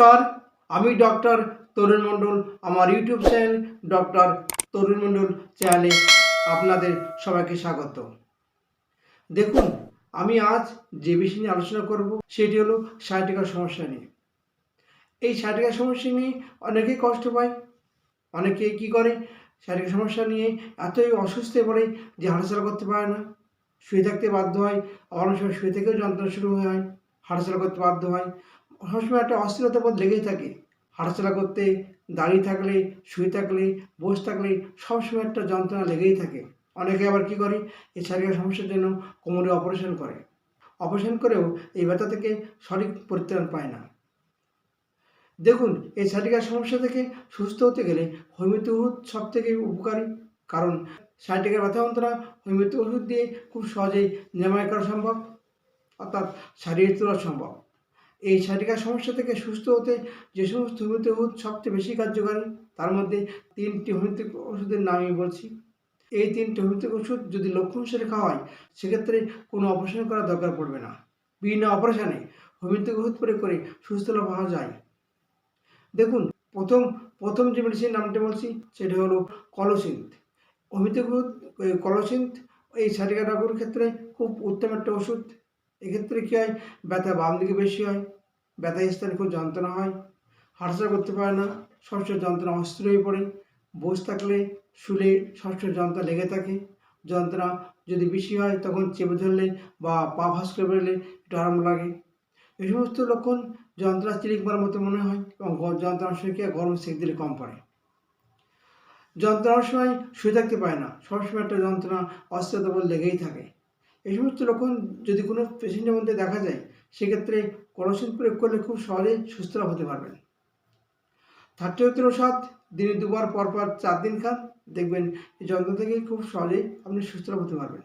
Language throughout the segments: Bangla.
নমস্কার, আমি ডক্টর তরুণ মণ্ডল, আমার YouTube channel doctor Tarun Mandal চ্যানেলে আপনাদের সবাইকে স্বাগত। দেখুন, আমি আজ যে বিষয় নিয়ে আলোচনা করব, সেটি হলো সাইটিকার সমস্যা নিয়ে। এই সাইটিকার সমস্যা নিয়ে অনেকেই কষ্ট পায়, অনেকে কি করে? শারীরিক সমস্যা নিয়ে এতই অসুস্থ পড়ে যে হাঁটাচলা করতে পারে না। শুয়ে থাকতে বাধ্য হয়, অনেক সময় শুয়ে থেকেও যন্ত্রণা শুরু হয়, হাঁটাচলা করতে বাধ্য হয়। সবসময় একটা অস্থিরতা বোধ লেগেই থাকে। হাঁটাচলা করতে, দাঁড়িয়ে থাকলে, শুয়ে থাকলে, বসে থাকলে সবসময় একটা যন্ত্রণা লেগেই থাকে। অনেকে আবার কি করে? এই শারীরিক সমস্যার জন্য কোমরে অপারেশন করে। অপারেশন করেও এই ব্যথা থেকে সঠিক পরিত্রাণ পায় না। দেখুন, এই সাইটিকার সমস্যা থেকে সুস্থ হতে গেলে হোমিওপ্যাথি ওষুধ সব থেকে উপকারী। কারণ সাইটিকার ব্যথা যন্ত্রণা হোমিওপ্যাথি ওষুধ দিয়ে খুব সহজেই নিরাময় করা সম্ভব, অর্থাৎ সারিয়ে তোলা সম্ভব। এই সাইটিকার সমস্যা থেকে সুস্থ হতে যে সমস্ত হোমিওপ্যাথি ওষুধ সবচেয়ে বেশি কার্যকারী, তার মধ্যে তিনটি হোমিওপ্যাথিক ওষুধের নামই বলছি। এই তিনটি হোমিওপ্যাথিক ওষুধ যদি লক্ষণ সেরে খাওয়া হয়, সেক্ষেত্রে কোনো অপারেশন করার দরকার পড়বে না। বিনা অপারেশনে হোমিওপ্যাথিক ওষুধ প্রয়োগ করে সুস্থ লাভ পাওয়া যায়। দেখুন, প্রথম প্রথম যে মেডিসিন নামটা বলছি, সেটা হলো কলোসিন্থ হোমিওপ্যাথিক ওষুধ কলোসিন্থ এই সারিকা রোগের ক্ষেত্রে খুব উত্তম একটা ওষুধ। এক্ষেত্রে কী হয়? ব্যথা বাম দিকে বেশি হয় ব্যথা স্থানে খুব যন্ত্রণা হয় হাঁটাচলা করতে পারে না, সবসময় যন্ত্রণা অস্থির হয়ে পড়ে, বসে থাকলে শুলে সবসময় যন্ত্রণা লেগে থাকে, যন্ত্রণা যদি বেশি হয় তখন চেপে ধরলে বা পা ভাস করে বেরোলে একটু আরাম লাগে। এই সমস্ত লক্ষণ যন্ত্রণা চিলিকবার মতো মনে হয় এবং যন্ত্রণার শরীরকে গরম সেক দিলে কম পড়ে। যন্ত্রণার সময় শুয়ে থাকতে পারে না, সবসময় একটা যন্ত্রণা অস্থিরতা বলে লেগেই থাকে। এই সমস্ত লক্ষণ যদি কোনো পেশেন্টের মধ্যে দেখা যায়, সেক্ষেত্রে কলসিন প্রয়োগ করলে খুব সহজে সুস্থ হতে পারবেন। থার্টি হত্তর সাত দিনে দুবার পর পর চার দিন খান। দেখবেন এই যন্ত্র থেকে খুব সহজেই আপনি সুস্থ হতে পারবেন।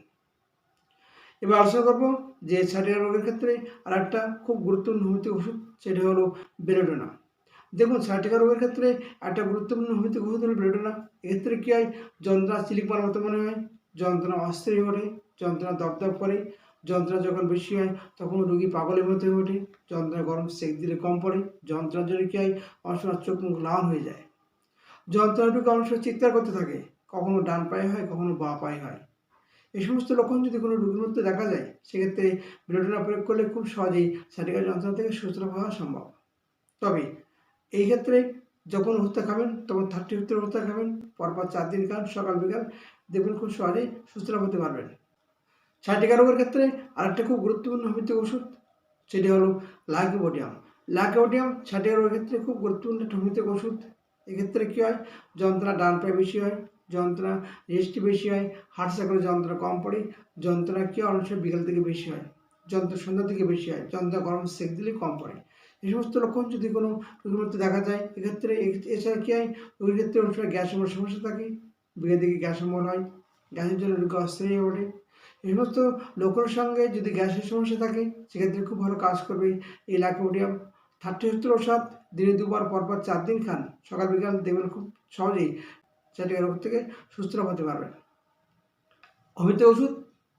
এবার আলোচনা করব যে সারিয়া রোগের ক্ষেত্রে আর একটা খুব গুরুত্বপূর্ণ হোমিওপ্যাথিক ওষুধ সেটা হলো বেলোডোনা। দেখুন, সার্টিকা রোগের ক্ষেত্রে একটা গুরুত্বপূর্ণ হোমিওপ্যাথিক ওষুধ হলো বেলোডোনা। এক্ষেত্রে কী হয়? যন্ত্রণা চিলিকবার মতো মনে হয়, যন্ত্রণা অস্থির হয়ে যন্ত্রণা দপদপ করে। যন্ত্রণা যখন বেশি হয়, তখন রুগী পাগলের মতো হয়ে ওঠে। যন্ত্রণা গরম সেক দিলে কম পড়ে। যন্ত্রণার জন্য কী হয়? অনেক চোখ মুখ লাল হয়ে যায়। যন্ত্রণা রুগী অনেক সময় চিৎকার করতে থাকে। কখনো ডান পায়ে হয়, কখনো বা পায়ে হয়। এই সমস্ত লক্ষণ যদি কোনো রোগীর মধ্যে দেখা যায়, সেক্ষেত্রে ব্লোডোনা প্রয়োগ করলে খুব সহজেই সারিকা যন্ত্রণা থেকে সুস্থ হওয়া সম্ভব। তবে এই ক্ষেত্রে যখন হত্যা খাবেন, তখন থার্টি ওষুধটা খাবেন। পরপর চার দিন খান, সকাল বিকাল। দেখবেন খুব সহজেই সুস্থ হতে পারবেন। সাইটিকা রোগের ক্ষেত্রে আরেকটা খুব গুরুত্বপূর্ণ হোমিওপ্যাথিক ওষুধ, সেটি হলো লাইকোবোডিয়াম। লাইকোবোডিয়াম সাইটিকা রোগের ক্ষেত্রে খুব গুরুত্বপূর্ণ একটা হোমিওপ্যাথিক ওষুধ। এক্ষেত্রে কী হয়? যন্ত্রণা ডান পায়ে বেশি হয়, যন্ত্রণা রেস্টে বেশি হয়, হার্ট করে যন্ত্রণা কম পড়ে, যন্ত্রণা কী হয়? অনেক বিকাল থেকে বেশি হয় যন্ত্র সন্ধ্যা থেকে বেশি হয়, যন্ত্রণা গরম সেক দিলে কম পড়ে। এই সমস্ত লক্ষণ যদি কোনো রোগীর মধ্যে দেখা যায়, এক্ষেত্রে এছাড়া কী হয়? রোগীর ক্ষেত্রে অনেক সময় গ্যাস সমস্যা থাকে, বিকেল দিকে গ্যাস অম্বল হয়, গ্যাসের জন্য রোগী অস্থির হয়ে ওঠে। এই সমস্ত লক্ষণের সঙ্গে যদি গ্যাসের সমস্যা থাকে, সেক্ষেত্রে খুব ভালো কাজ করবে এই লাইকোডিয়াম থার্টি সত্তর ওষুধ দিনে দুবার, পরপর চার দিন খান। সকাল বিকাল দেখবেন খুব সহজেই চারটি রোগ থেকে সুস্থ হতে পারবেন হোমিওপ্যাথি ওষুধ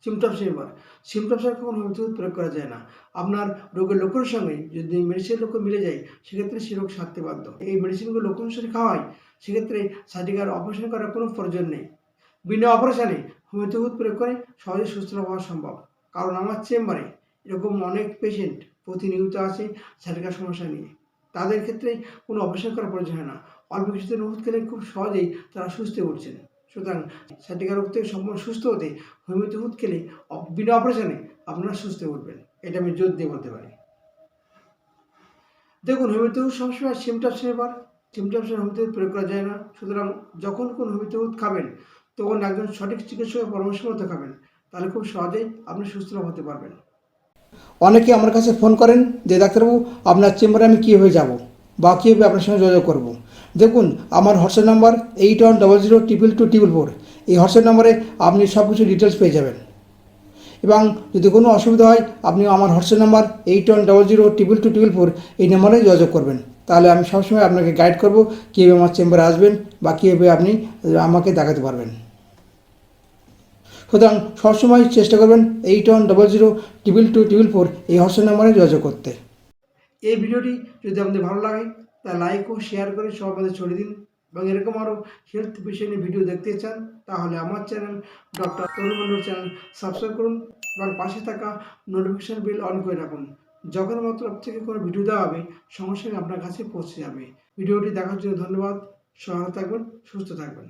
সিমটমস এবার সিমটমসের কখন হোমিওপ্যাথি ওষুধ প্রয়োগ করা যায় না। আপনার রোগের লক্ষণের সঙ্গে যদি মেডিসিনের লক্ষ্য মিলে যায়, সেক্ষেত্রে সে রোগ সারতে বাধ্য। এই মেডিসিনগুলো লক্ষণ অনুসারে খাওয়া হয়, সেক্ষেত্রে সার্টিকার অপারেশন করার কোনো প্রয়োজন নেই। বিনা অপারেশনে হোমিওপ্যাথি ওষুধ প্রয়োগ করে সহজে সুস্থ হওয়া সম্ভব। কারণ আমার চেম্বারে এরকম অনেক পেশেন্ট প্রতিনিয়ত আছে সার্টিকার সমস্যা নিয়ে। তাদের ক্ষেত্রে কোনো অপারেশন করার প্রয়োজন হয় না। অল্প কিছুদিন ওষুধ খেলে খুব সহজেই তারা সুস্থ উঠছেন। সুতরাং সার্টিকা রোগ থেকে সম্পূর্ণ সুস্থ হতে হোমিওপ্যাথি ওষুধ খেলে বিনা অপারেশনে আপনারা সুস্থ উঠবেন। এটা আমি জোর দিয়ে বলতে পারি। দেখুন, হোমিওপ্যাথি ওষুধ সবসময় সিমটমস এবার সিমটমসের হোমিওপ্যাথি প্রয়োগ করা যায় না। সুতরাং যখন কোন হোমিওপ্যাথি ওষুধ খাবেন তখন একজন সঠিক চিকিৎসকের পরামর্শ মতো খাবেন। তাহলে খুব সহজেই আপনি সুস্থ হতে পারবেন। অনেকে আমার কাছে ফোন করেন যে, ডাক্তারবাবু, আপনার চেম্বারে আমি কীভাবে যাব বা কীভাবে আপনার সঙ্গে যোগাযোগ করব? দেখুন, আমার WhatsApp number eight one double zero triple two triple four এই হোয়াটসঅ্যাপ নাম্বারে আপনি সব কিছু ডিটেলস পেয়ে যাবেন। এবং যদি কোনো অসুবিধা হয়, আপনি আমার WhatsApp number eight one double zero triple two triple four এই নাম্বারে যোগাযোগ করবেন। তাহলে আমি সবসময় আপনাকে গাইড করব, কীভাবে আমার চেম্বারে আসবেন বা কীভাবে আপনি আমাকে দেখাতে পারবেন। সুতরাং সবসময় চেষ্টা করবেন eight one double zero triple two triple four এই হোয়াটসঅ্যাপ নাম্বারে যোগাযোগ করতে। এই ভিডিওটি যদি আপনাদের ভালো লাগে তা লাইক ও শেয়ার করে সবার মধ্যে ছড়িয়ে দিন। এবং এরকম আরও হেলথ বিষয় নিয়ে ভিডিও দেখতে চান, তাহলে আমার channel doctor Tarun channel subscribe করুন এবং পাশে থাকা নোটিফিকেশান বিল অন করে রাখুন। যখন মাত্র থেকে কোনো ভিডিও দেওয়া হবে, সঙ্গে সঙ্গে আপনার কাছে পৌঁছে যাবে। ভিডিওটি দেখার জন্য ধন্যবাদ। সহায়তা থাকবেন, সুস্থ থাকবেন।